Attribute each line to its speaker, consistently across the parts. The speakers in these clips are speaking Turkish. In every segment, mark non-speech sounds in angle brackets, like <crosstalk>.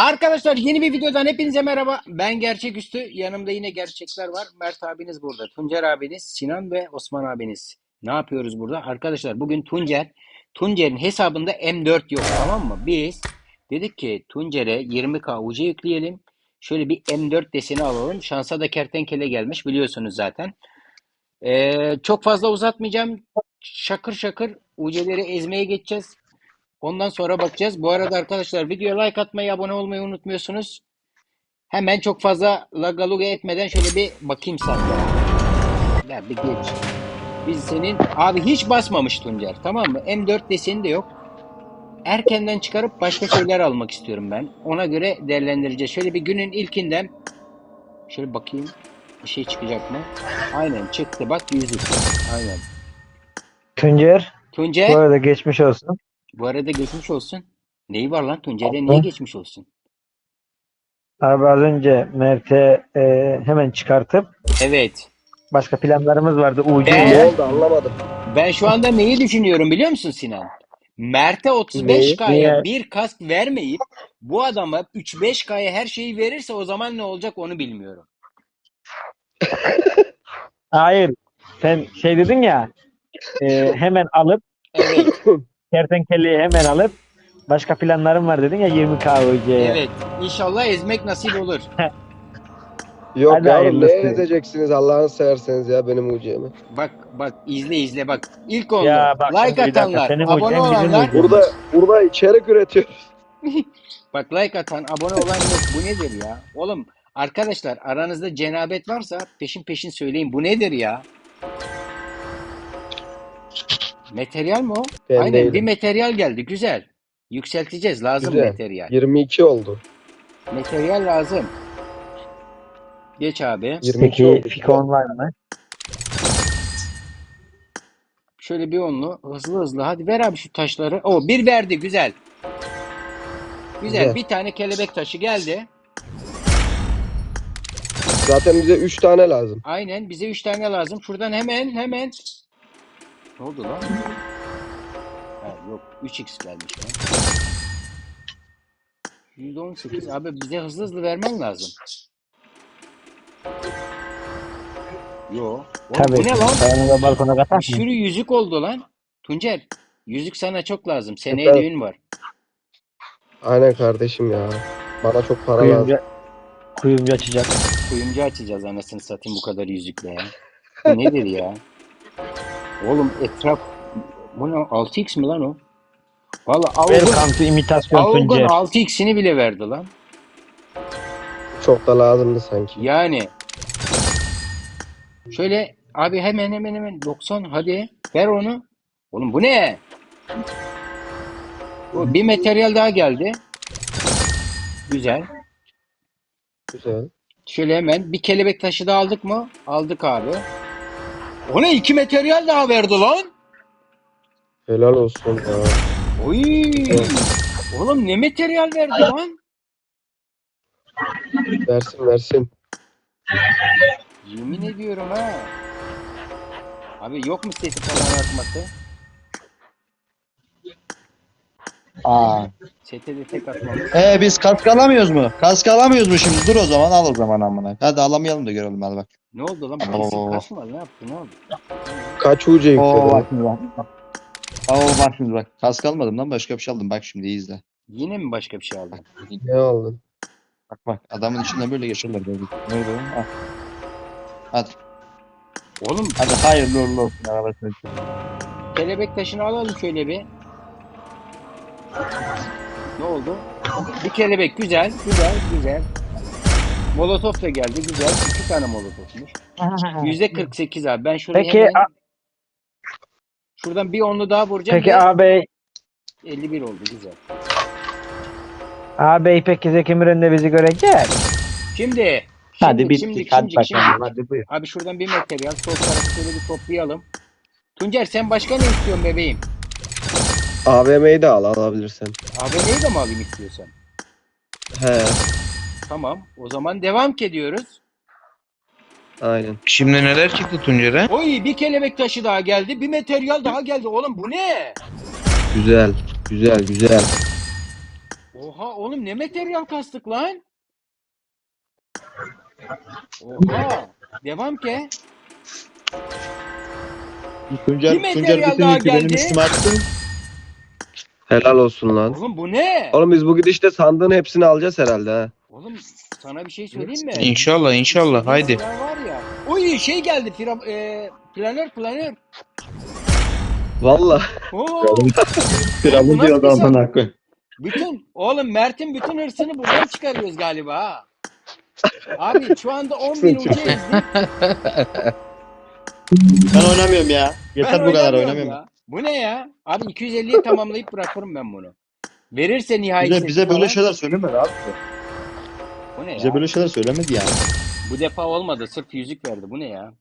Speaker 1: Arkadaşlar yeni bir videodan hepinize merhaba. Ben Gerçeküstü. Yanımda yine gerçekler var. Mert abiniz burada. Tuncer abiniz, Sinan ve Osman abiniz. Ne yapıyoruz burada? Arkadaşlar bugün Tuncer, Tuncer'in hesabında M4 yok tamam mı? Biz dedik ki Tuncer'e 20k UC yükleyelim. Şöyle bir M4 deseni alalım. Şansa da kertenkele gelmiş biliyorsunuz zaten. Ee, çok fazla uzatmayacağım. Şakır şakır UC'leri ezmeye geçeceğiz. Ondan sonra bakacağız. Bu arada arkadaşlar videoya like atmayı, abone olmayı unutmuyorsunuz. Hemen çok fazla lagaluga etmeden şöyle bir bakayım de. Ya bir geç. Biz senin abi hiç basmamış Tuncer tamam mı? M4 deseni de yok. Erkenden çıkarıp başka şeyler almak istiyorum ben. Ona göre değerlendireceğiz. Şöyle bir günün ilkinden şöyle bakayım. Bir şey çıkacak mı? Aynen çıktı. Bak yüzük. Aynen.
Speaker 2: Tuncer, bu
Speaker 1: Tuncer
Speaker 2: arada geçmiş olsun.
Speaker 1: Bu arada geçmiş olsun. Neyi var lan Tuncer'e niye geçmiş olsun?
Speaker 2: Abi az önce Mert'e e, hemen çıkartıp
Speaker 1: Evet.
Speaker 2: başka planlarımız vardı UC
Speaker 1: Ben-
Speaker 3: Ne
Speaker 2: ile.
Speaker 3: oldu anlamadım.
Speaker 1: Ben şu anda neyi düşünüyorum biliyor musun Sinan? Mert'e
Speaker 3: Neyi?
Speaker 1: 35K'ya
Speaker 2: Niye?
Speaker 1: bir kask vermeyip bu adama 3-5K'ya her şeyi verirse o zaman ne olacak onu bilmiyorum. <laughs>
Speaker 2: Hayır, sen şey dedin ya e, hemen alıp
Speaker 1: Evet, <laughs>
Speaker 2: kertenkeleyi hemen alıp başka planlarım var dedin ya 20k UC'ye.
Speaker 1: evet. İnşallah ezmek nasip olur. <laughs>
Speaker 3: Yok
Speaker 2: Hadi
Speaker 3: yavrum ne
Speaker 2: hayırlısı.
Speaker 3: edeceksiniz Allah'ını severseniz ya benim ucuyemi.
Speaker 1: Bak bak izle izle bak. İlk oldu.
Speaker 2: Ya bak
Speaker 1: like
Speaker 2: dakika,
Speaker 1: atanlar,
Speaker 2: senin
Speaker 1: abone
Speaker 2: hocan bizim
Speaker 1: olanlar.
Speaker 3: Burada burada içerik üretiyoruz. <laughs> <laughs>
Speaker 1: Bak like atan, abone olan yok. Bu nedir ya? Oğlum arkadaşlar aranızda cenabet varsa peşin peşin söyleyin. Bu nedir ya? Materyal mi o?
Speaker 3: Ben
Speaker 1: Aynen
Speaker 3: değilim.
Speaker 1: bir materyal geldi. Güzel. Yükselteceğiz. Lazım
Speaker 3: Güzel.
Speaker 1: materyal.
Speaker 3: 22 oldu.
Speaker 1: Materyal lazım. Geç abi.
Speaker 3: 22
Speaker 2: Peki
Speaker 3: oldu.
Speaker 2: Var mı?
Speaker 1: Şöyle bir onlu. Hızlı hızlı. Hadi ver abi şu taşları. O bir verdi. Güzel. Güzel.
Speaker 3: Güzel.
Speaker 1: Bir tane kelebek taşı geldi.
Speaker 3: Zaten bize 3 tane lazım.
Speaker 1: Aynen. Bize 3 tane lazım. Şuradan hemen hemen. Ne oldu lan? Ha, yok. 3x gelmiş lan. %18. Abi bize hızlı hızlı vermen lazım. Yo. Oğlum
Speaker 2: Tabii.
Speaker 1: bu ne lan?
Speaker 2: Da balkona katar
Speaker 1: Bir
Speaker 2: mı?
Speaker 1: sürü yüzük oldu lan. Tuncer. Yüzük sana çok lazım. Seneye
Speaker 3: Evet.
Speaker 1: düğün var.
Speaker 3: Aynen kardeşim ya. Bana çok para lazım.
Speaker 2: Kuyumcu, kuyumcu açacak.
Speaker 1: Kuyumcu açacağız anasını satayım bu kadar yüzükle ya. Bu nedir ya? Oğlum etraf bu ne? 6x mi lan o? Valla
Speaker 2: Welcome to imitasyon
Speaker 1: Avgun
Speaker 2: Tuncer.
Speaker 1: 6x'ini bile verdi lan.
Speaker 3: Çok da lazımdı sanki.
Speaker 1: Yani şöyle abi hemen hemen hemen 90 hadi ver onu. Oğlum bu ne? Bu bir materyal daha geldi. Güzel.
Speaker 3: Güzel.
Speaker 1: Şöyle hemen bir kelebek taşı da aldık mı? Aldık abi. O ne? iki materyal daha verdi lan.
Speaker 3: Helal olsun ya.
Speaker 1: Oy. Oğlum ne materyal verdi lan?
Speaker 3: Versin versin.
Speaker 1: Yemin ediyorum ha. Abi yok mu sesi falan atması?
Speaker 4: Aa.
Speaker 1: Sete de tek atmamız.
Speaker 4: Ee biz kask alamıyoruz mu? Kask alamıyoruz mu şimdi? Dur o zaman al o zaman amına. Hadi alamayalım da görelim hadi bak.
Speaker 1: Ne oldu lan?
Speaker 4: Oo.
Speaker 1: Birisi kaçma ne yaptı ne oldu?
Speaker 3: Kaç ucu
Speaker 4: Oo bak şimdi bak. Oo bak şimdi bak. Kask almadım lan başka bir şey aldım. Bak şimdi iyi izle.
Speaker 1: Yine mi başka bir şey aldın?
Speaker 3: Ne aldın?
Speaker 4: Bak bak adamın içinden böyle geçiyorlar böyle. Nerede o? Al. Hadi.
Speaker 1: Oğlum
Speaker 4: Hadi hayırlı uğurlu olsun arabasını.
Speaker 1: kelebek taşını alalım şöyle bir. Ne oldu? Bir kelebek güzel, güzel, güzel. Molotof da geldi, güzel. İki tane molotofmuş. <laughs> Yüzde 48 abi. Ben şuraya
Speaker 2: Peki,
Speaker 1: hemen...
Speaker 2: a-
Speaker 1: Şuradan bir onlu daha vuracağım.
Speaker 2: Peki
Speaker 1: ve
Speaker 2: ağabey,
Speaker 1: 51 oldu, güzel.
Speaker 2: ağabey peki Zeki de bizi görecek.
Speaker 1: Şimdi,
Speaker 4: Hadi
Speaker 1: şimdi,
Speaker 4: bittik.
Speaker 1: şimdi,
Speaker 4: hadi
Speaker 1: şimdi, şimdi.
Speaker 4: bakalım. Hadi buyur.
Speaker 1: Abi şuradan bir materyal, sol tarafı şöyle bir toplayalım. Tuncer sen başka ne istiyorsun bebeğim?
Speaker 3: AVM'yi de al alabilirsen.
Speaker 1: AVM'yi de mi alayım istiyorsan?
Speaker 3: He.
Speaker 1: Tamam. O zaman devam ediyoruz.
Speaker 3: Aynen.
Speaker 5: Şimdi neler çıktı Tuncer'e?
Speaker 1: Oy bir kelebek taşı daha geldi. Bir materyal daha geldi. Oğlum bu ne?
Speaker 3: Güzel. Güzel güzel.
Speaker 1: Oha oğlum ne materyal kastık lan? Oha. Devam ki.
Speaker 4: Tuncer,
Speaker 1: Bir
Speaker 4: Tuncer
Speaker 1: materyal
Speaker 4: bütün
Speaker 1: daha
Speaker 4: yükü benim
Speaker 1: geldi.
Speaker 4: üstüme attın.
Speaker 3: Helal olsun lan.
Speaker 1: Oğlum bu ne?
Speaker 3: Oğlum biz bu gidişte sandığın hepsini alacağız herhalde ha.
Speaker 1: Oğlum sana bir şey söyleyeyim mi?
Speaker 5: İnşallah inşallah haydi.
Speaker 1: Var ya. Oy şey geldi. Fira, e, planör planör.
Speaker 3: Valla.
Speaker 1: Oo.
Speaker 4: Kralın
Speaker 1: nasıl
Speaker 4: diyor adamın
Speaker 1: şey?
Speaker 4: hakkı.
Speaker 1: Bütün oğlum Mert'in bütün hırsını buradan çıkarıyoruz galiba ha. Abi şu anda 10 bin ucu ezdik.
Speaker 4: Ben oynamıyorum ya. Yeter bu kadar
Speaker 1: oynamıyorum ya. Bu ne ya? Abi 250'yi tamamlayıp bırakırım ben bunu. Verirse nihai
Speaker 4: Bize,
Speaker 1: seti
Speaker 4: bize böyle
Speaker 1: falan-
Speaker 4: şeyler söylemedi abi.
Speaker 1: Bu ne
Speaker 4: Bize
Speaker 1: ya?
Speaker 4: böyle şeyler söylemedi yani.
Speaker 1: Bu defa olmadı. Sırf yüzük verdi. Bu ne ya?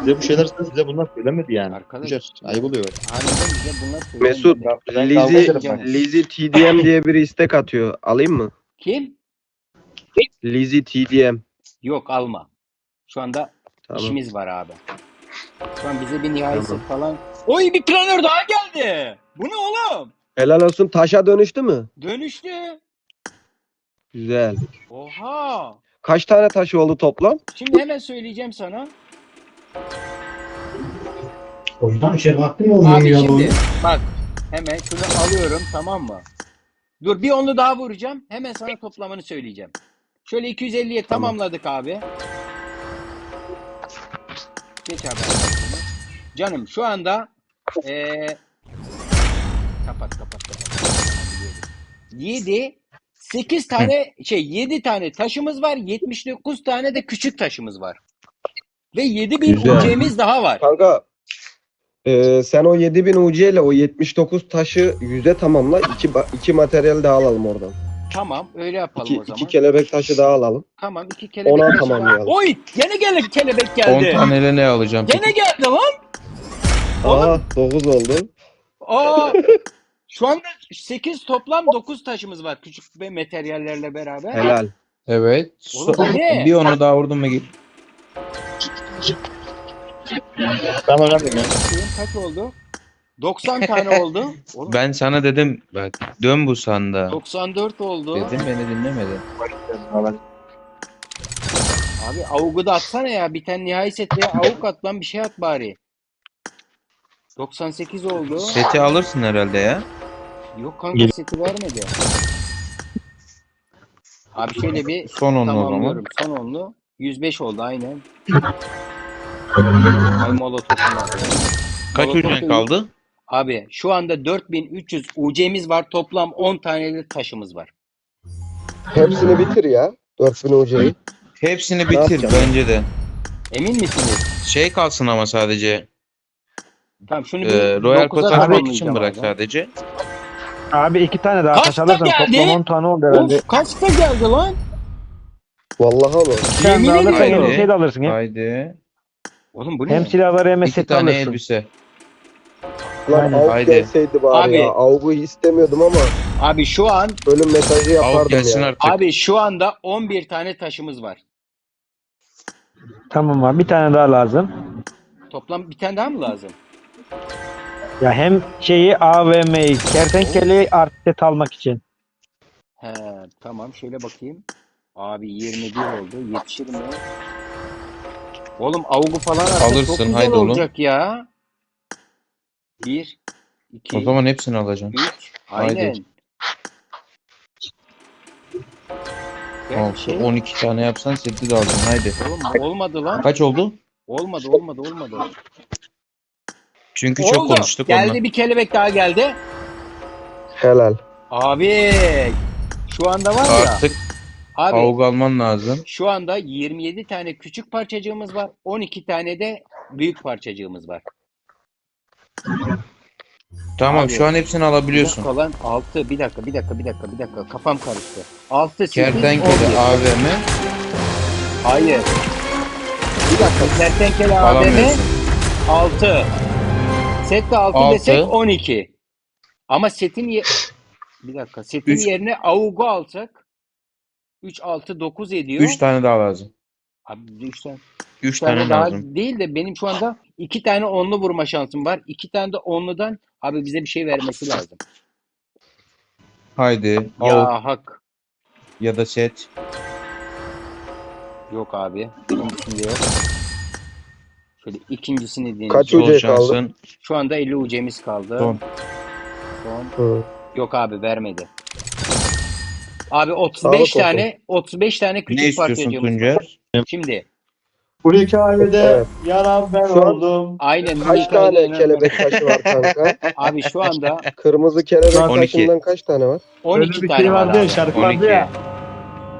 Speaker 4: Bize bu şeyler bize bunlar söylemedi yani.
Speaker 1: Arkadaş.
Speaker 4: Tuncer, ayıp oluyor.
Speaker 1: Bize bunlar.
Speaker 3: Mesut,
Speaker 4: Ben kavga
Speaker 3: Lizzy,
Speaker 4: ederim ama.
Speaker 3: Lizzy TDM diye biri istek atıyor. Alayım mı?
Speaker 1: Kim?
Speaker 3: Lizzy TDM.
Speaker 1: Yok alma. Şu anda
Speaker 3: Tamam.
Speaker 1: işimiz var abi. Şu an bize bir nihai
Speaker 3: Tamam.
Speaker 1: falan. Oy bir planör daha geldi. Bu ne oğlum?
Speaker 3: Helal olsun. Taşa dönüştü mü?
Speaker 1: Dönüştü.
Speaker 3: Güzel.
Speaker 1: Oha.
Speaker 3: Kaç tane taşı oldu toplam?
Speaker 1: Şimdi hemen söyleyeceğim sana.
Speaker 6: Ondan şey vaktim olmuyor
Speaker 1: Abi
Speaker 6: ya bu.
Speaker 1: şimdi bak hemen şunu alıyorum tamam mı? Dur bir onlu daha vuracağım. Hemen sana toplamını söyleyeceğim. Şöyle 250'ye tamamladık abi. Geç abi. Canım şu anda eee kapat kapat kapat. 7 8 tane şey 7 tane taşımız var. 79 tane de küçük taşımız var. Ve 7000
Speaker 3: Güzel.
Speaker 1: UC'miz daha var.
Speaker 3: Kanka e, sen o 7000 UC ile o 79 taşı yüze tamamla. iki, iki materyal daha alalım oradan.
Speaker 1: Tamam öyle yapalım
Speaker 3: İki,
Speaker 1: o zaman.
Speaker 3: iki kelebek taşı daha alalım.
Speaker 1: Tamam iki kelebek.
Speaker 3: Ona
Speaker 1: taşı
Speaker 3: tamamlayalım.
Speaker 1: Oy gene gele kelebek
Speaker 5: 10
Speaker 1: geldi.
Speaker 5: taneyle ne alacağım?
Speaker 1: Gene geldi lan.
Speaker 3: Aa 9 oldu.
Speaker 1: Aa. Şu anda 8 toplam 9 taşımız var küçük ve materyallerle beraber.
Speaker 3: Helal.
Speaker 5: Evet.
Speaker 1: Oğlum bu ne?
Speaker 5: Bir onu daha vurdum mu git.
Speaker 4: Ben oynamıyorum ya.
Speaker 1: Kaç oldu? 90 tane oldu. <laughs> Oğlum,
Speaker 5: Ben sana dedim bak dön bu sanda.
Speaker 1: 94 oldu.
Speaker 5: Dedim beni dinlemedin.
Speaker 1: Abi avugu da atsana ya. Bir tane nihai set veya avuk at lan bir şey at bari. 98 oldu.
Speaker 5: Seti alırsın herhalde ya.
Speaker 1: Yok kanka seti vermedi. Abi şöyle bir
Speaker 5: Son onlu
Speaker 1: tamamlıyorum. Son onlu. 105 oldu aynen. Ay molotofum var.
Speaker 5: Kaç ucun kaldı?
Speaker 1: Abi şu anda 4300 UC'miz var. Toplam 10 tane de taşımız var.
Speaker 3: Hepsini bitir ya. 4000 UC'yi.
Speaker 5: Hepsini bitir bence de.
Speaker 1: Emin misiniz?
Speaker 5: Şey kalsın ama sadece.
Speaker 1: Tamam şunu bir
Speaker 5: E, Royal
Speaker 1: dokuza
Speaker 5: Pass açmak
Speaker 1: tamamlayacağım
Speaker 5: için bırak
Speaker 1: abi.
Speaker 5: sadece.
Speaker 2: Abi iki tane daha
Speaker 1: Kaç da
Speaker 2: alırsan
Speaker 1: geldi?
Speaker 2: toplam 10 tane oldu herhalde.
Speaker 1: Of kaçta geldi lan?
Speaker 3: Vallahi
Speaker 2: tane
Speaker 1: Yemin
Speaker 2: daha alırsan
Speaker 1: ediyorum.
Speaker 2: hem şey de alırsın. Hem,
Speaker 5: Haydi.
Speaker 1: Oğlum bu ne?
Speaker 2: hem silahları hem
Speaker 5: İki
Speaker 2: set
Speaker 5: tane
Speaker 2: alırsın.
Speaker 5: elbise.
Speaker 3: Lan
Speaker 2: Aynen.
Speaker 3: avuk
Speaker 5: Haydi.
Speaker 3: gelseydi bari
Speaker 1: Abi.
Speaker 3: ya. Avugu istemiyordum ama
Speaker 1: Abi şu an
Speaker 3: ölüm mesajı
Speaker 5: Avuk
Speaker 3: yapardım
Speaker 5: gelsin
Speaker 3: ya.
Speaker 5: artık.
Speaker 1: abi şu anda 11 tane taşımız var.
Speaker 2: Tamam abi bir tane daha lazım.
Speaker 1: Toplam bir tane daha mı lazım?
Speaker 2: Ya hem şeyi AVM'yi kertenkeleyi artı set almak için.
Speaker 1: He tamam şöyle bakayım. Abi 21 oldu. Yetişir mi? Oğlum avugu falan çok
Speaker 5: Alırsın,
Speaker 1: güzel
Speaker 5: haydi oğlum.
Speaker 1: olacak ya. 1 2
Speaker 5: O zaman hepsini alacağım.
Speaker 1: 3 Aynen.
Speaker 5: Haydi.
Speaker 1: Ben
Speaker 5: Altı,
Speaker 1: şey,
Speaker 5: 12 tane yapsan seti de alacaksın. Haydi.
Speaker 1: oğlum olmadı lan.
Speaker 5: Kaç oldu?
Speaker 1: Olmadı olmadı olmadı.
Speaker 5: Çünkü çok
Speaker 1: Oldu.
Speaker 5: konuştuk
Speaker 1: Geldi
Speaker 5: ondan.
Speaker 1: bir kelebek daha geldi.
Speaker 3: Helal.
Speaker 1: Abi şu anda var ya.
Speaker 5: Artık
Speaker 1: Abi
Speaker 5: avuk alman lazım.
Speaker 1: şu anda 27 tane küçük parçacığımız var. 12 tane de büyük parçacığımız var.
Speaker 5: Tamam
Speaker 1: Abi,
Speaker 5: şu an hepsini alabiliyorsun.
Speaker 1: dakika lan 6 bir dakika bir dakika bir dakika bir dakika kafam karıştı. 6 8
Speaker 5: Kertenkele AVM
Speaker 1: Hayır. Bir dakika kertenkele AVM
Speaker 5: alamıyorsun.
Speaker 1: 6. Set de 6
Speaker 5: Altı.
Speaker 1: desek 12. Ama setin ye <laughs> bir dakika setin
Speaker 5: Üç.
Speaker 1: yerine avugu alsak 3 6 9 ediyor.
Speaker 5: 3 tane daha lazım.
Speaker 1: Abi 3 tane.
Speaker 5: 3
Speaker 1: tane
Speaker 5: tane
Speaker 1: daha
Speaker 5: lazım.
Speaker 1: değil de benim şu anda iki tane onlu vurma şansım var. İki tane de onludan abi bize bir şey vermesi lazım.
Speaker 5: Haydi.
Speaker 1: Ya hak.
Speaker 5: ya da set.
Speaker 1: Yok abi. Birincisinde yok. Şöyle ikincisini deneyeceğim.
Speaker 3: Kaç ucu kaldı?
Speaker 1: Şu anda 50 ucemiz kaldı.
Speaker 5: Son.
Speaker 1: Son.
Speaker 3: Hı.
Speaker 1: Yok abi vermedi. Abi 35
Speaker 3: Sağlık olsun.
Speaker 1: tane 35 tane
Speaker 5: Ne
Speaker 1: küçük parça
Speaker 5: istiyorsun. Tuncer?
Speaker 1: Şimdi
Speaker 4: Bu hikayede
Speaker 3: Evet.
Speaker 4: yaran ben
Speaker 3: Şu an-
Speaker 4: oldum.
Speaker 1: aynen
Speaker 3: Kaç tane kelebek taşı var kanka? <laughs>
Speaker 1: Abi şu anda
Speaker 3: Kırmızı kelebek
Speaker 5: 12.
Speaker 3: taşından kaç tane var?
Speaker 1: 12
Speaker 4: bir
Speaker 1: tane
Speaker 4: şey
Speaker 1: var
Speaker 4: vardı ya
Speaker 1: abi.
Speaker 4: şarkı
Speaker 5: 12.
Speaker 4: vardı ya.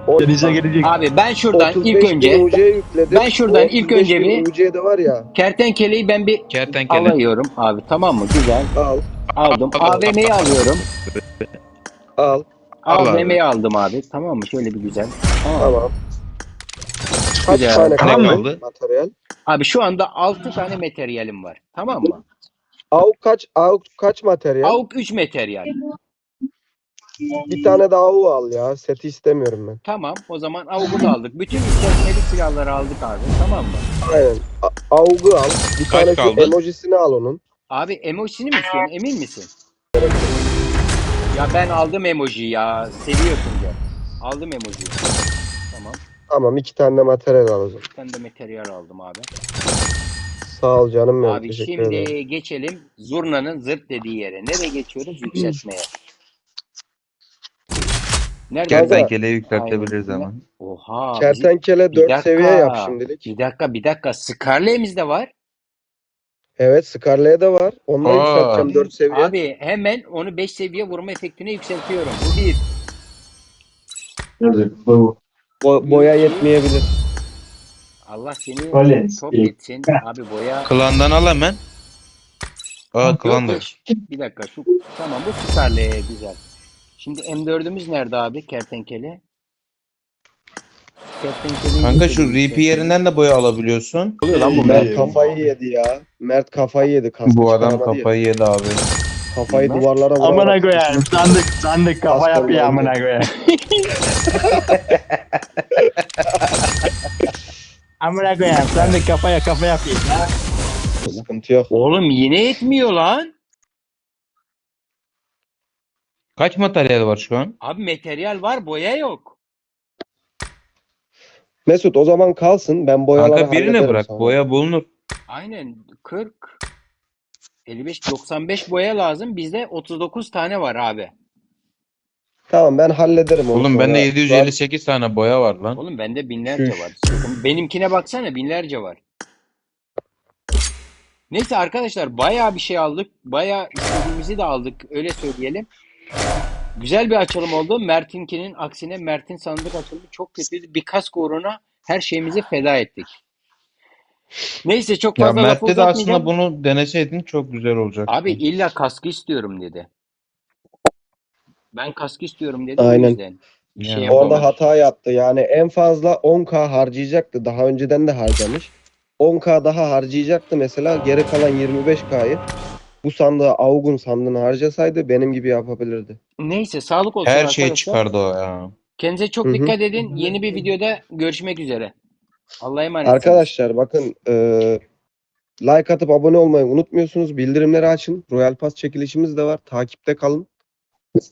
Speaker 3: O,
Speaker 4: Denize gelecek.
Speaker 1: Abi ben şuradan
Speaker 3: 35
Speaker 1: ilk
Speaker 3: bin
Speaker 1: önce
Speaker 3: yükledim.
Speaker 1: ben şuradan ilk
Speaker 3: 35
Speaker 1: önce
Speaker 3: bin
Speaker 1: bir-
Speaker 3: de var ya.
Speaker 1: kertenkeleyi ben bir
Speaker 5: Kertenkele.
Speaker 1: alıyorum abi tamam mı? Güzel.
Speaker 3: Al.
Speaker 1: Aldım. AVM'yi alıyorum.
Speaker 3: Al.
Speaker 5: Al abi.
Speaker 1: AVM'yi aldım abi. Tamam mı? Şöyle bir güzel. Tamam.
Speaker 3: Tamam. Kaç
Speaker 1: Güzel.
Speaker 3: tane
Speaker 5: Tamam
Speaker 3: kaldı?
Speaker 5: mı?
Speaker 3: Materyal.
Speaker 1: Abi şu anda 6 tane materyalim var. Tamam mı?
Speaker 3: AUK kaç AUK kaç materyal?
Speaker 1: AUK 3 materyal.
Speaker 3: Bir tane daha AUK al ya. Seti istemiyorum ben.
Speaker 1: Tamam. O zaman AUK'u da aldık. Bütün yükseltmeli silahları aldık abi. Tamam mı?
Speaker 3: Aynen. A- al. Bir
Speaker 5: Kaç
Speaker 3: tane
Speaker 5: kaldı?
Speaker 3: şu emojisini al onun.
Speaker 1: Abi emojisini mi istiyorsun? Emin misin? Ya ben aldım emoji ya. Seviyorsun ya. Aldım emojiyi. Tamam.
Speaker 3: Tamam iki tane de materyal al o zaman.
Speaker 1: De materyal aldım abi.
Speaker 3: Sağ ol canım benim.
Speaker 1: Abi
Speaker 3: Teşekkür
Speaker 1: şimdi
Speaker 3: ederim.
Speaker 1: geçelim zurnanın zırt dediği yere. Nereye geçiyoruz? Yükseltmeye. Nerede?
Speaker 5: Kertenkeleyi yükseltebiliriz
Speaker 1: Aynen.
Speaker 5: ama.
Speaker 1: Oha.
Speaker 3: Kertenkele
Speaker 1: Bir
Speaker 3: 4
Speaker 1: dakika.
Speaker 3: seviye yap şimdilik.
Speaker 1: Bir dakika bir dakika. Scarlet'imiz de var.
Speaker 3: Evet Scarlet'e de var. Onu da
Speaker 5: Aa.
Speaker 3: yükselteceğim 4 seviye.
Speaker 1: Abi hemen onu 5 seviye vurma efektine yükseltiyorum. Bu bir.
Speaker 3: Bo- boya yetmeyebilir.
Speaker 1: Allah seni
Speaker 6: Öyle.
Speaker 1: çok etsin. Abi boya.
Speaker 5: Klandan al hemen. Aa
Speaker 1: yok. Bir dakika şu tamam bu Scarlet güzel. Şimdi M4'ümüz nerede abi kertenkele? Kertenkeleyi
Speaker 5: Kanka
Speaker 1: getirdim
Speaker 5: şu RP yerinden de boya alabiliyorsun.
Speaker 1: Oluyor lan bu
Speaker 3: Mert kafayı yedi ya. Mert kafayı yedi. Kaskı
Speaker 5: Bu adam
Speaker 3: çıkaramadı ya.
Speaker 5: kafayı yedi abi.
Speaker 3: Kafayı
Speaker 1: Mert-
Speaker 3: duvarlara vurarak.
Speaker 4: Amına koyayım. Sandık sandık kafa
Speaker 3: Aslan
Speaker 4: yapıyor
Speaker 3: oldu.
Speaker 4: amına koyayım. <laughs> amına koyayım. Sandık kafaya kafa yapıyor.
Speaker 3: Sıkıntı yok.
Speaker 1: Oğlum yine yetmiyor lan.
Speaker 5: Kaç materyal var şu an?
Speaker 1: Abi materyal var boya yok.
Speaker 3: Mesut o zaman kalsın. Ben boyaları
Speaker 5: Kanka birine
Speaker 3: hallederim
Speaker 5: bırak.
Speaker 3: sana.
Speaker 5: Boya bulunur.
Speaker 1: Aynen 40 55 95 boya lazım. Bizde 39 tane var abi.
Speaker 3: Tamam ben hallederim onu.
Speaker 5: Oğlum bende
Speaker 3: sonra.
Speaker 5: 758 tane boya var lan.
Speaker 1: Oğlum bende binlerce
Speaker 3: Şuş.
Speaker 1: var. Sıkın- Benimkine baksana binlerce var. Neyse arkadaşlar bayağı bir şey aldık. Bayağı istediğimizi de aldık. Öyle söyleyelim. Güzel bir açılım oldu. Mert'inkinin aksine Mert'in sandık açılımı çok kötüydü. Bir kask uğruna her şeyimizi feda ettik. Neyse çok
Speaker 5: Ya
Speaker 1: fazla lafı
Speaker 5: Mert'te de aslında bunu deneseydin çok güzel olacak.
Speaker 1: Abi illa kaskı istiyorum dedi. Ben kaskı istiyorum dedi.
Speaker 3: Aynen.
Speaker 1: O yüzden. Şey
Speaker 5: Yani
Speaker 1: yapamadım.
Speaker 3: Orada hata yaptı. Yani en fazla 10k harcayacaktı. Daha önceden de harcamış. 10k daha harcayacaktı mesela. Geri kalan 25k'yı bu sandığa Augun sandığını harcasaydı benim gibi yapabilirdi.
Speaker 1: Neyse sağlık olsun
Speaker 5: Her
Speaker 1: arkadaşlar.
Speaker 5: şey çıkardı o ya.
Speaker 1: Kendinize çok
Speaker 3: Hı hı.
Speaker 1: dikkat edin. Yeni bir videoda görüşmek üzere. Allah'a emanet.
Speaker 3: Arkadaşlar bakın e, like atıp abone olmayı unutmuyorsunuz. Bildirimleri açın. Royal Pass çekilişimiz de var. Takipte kalın.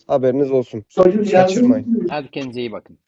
Speaker 3: Haberiniz olsun. Kaçırmayın.
Speaker 1: Hadi kendinize iyi bakın.